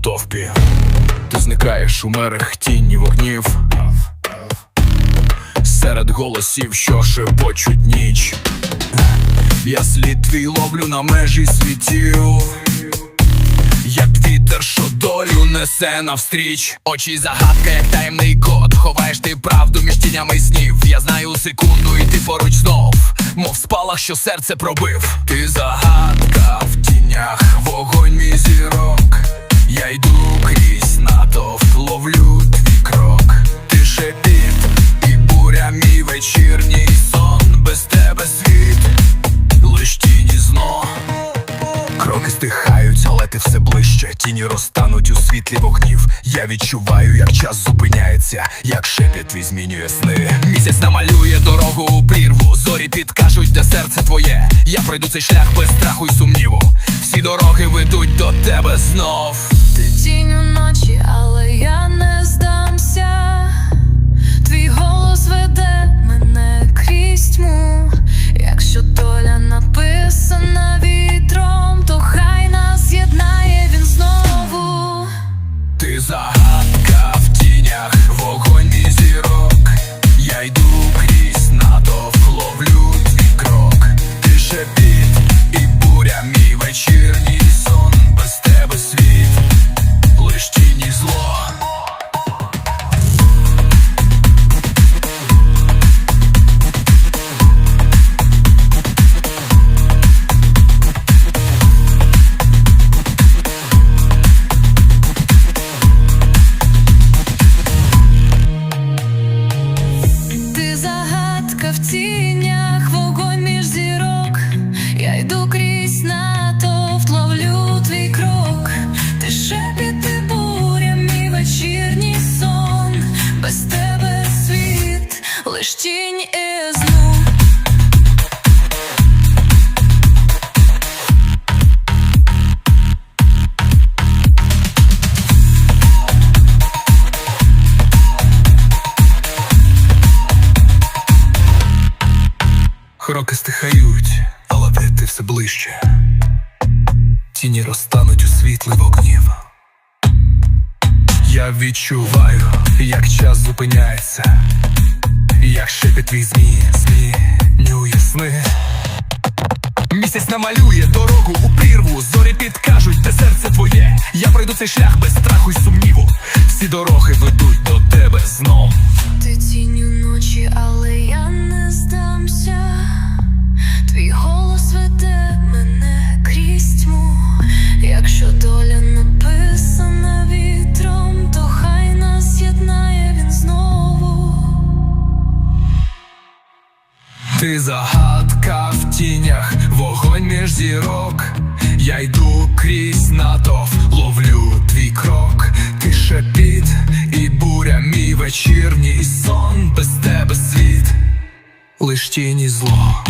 натовпі. Ти зникаєш у мерех тіні вогнів. Серед голосів, що шепочуть ніч. Я слід твій ловлю на межі світів. Як вітер, що долю несе навстріч Очі загадка, як таємний код Ховаєш ти правду між тінями снів Я знаю секунду, і ти поруч знов Мов спалах, що серце пробив Ти загадка в тінях, стихають, ти все ближче. Тіні розтануть у світлі вогнів. Я відчуваю, як час зупиняється, як шепіт змінює сни. Місяць намалює дорогу у прірву. Зорі підкажуть, де серце твоє. Я пройду цей шлях без страху й сумніву. Всі дороги ведуть до тебе знов. Ти тінь ночі, але тінях, вогонь між зірок. Я йду крізь натовп, ловлю твій крок. Ти шепіт, ти буря, мій вечірній сон. Без тебе світ, лиш тінь і. Кроки стихають, але ти, все ближче. Тіні розтануть у світлі вогнів. Я відчуваю, як час зупиняється, як шепіт твій змі, змінює сни. Місяць намалює дорогу у прірву, зорі підкажуть, де серце твоє. Я пройду цей шлях без страху й сумніву. Всі дороги ведуть до тебе знов. Ти загадка в тінях, вогонь між зірок. Я йду крізь натов, ловлю твій крок. Ти шепіт і буря, мій вечірній сон. Без тебе світ, лиш тіні зло.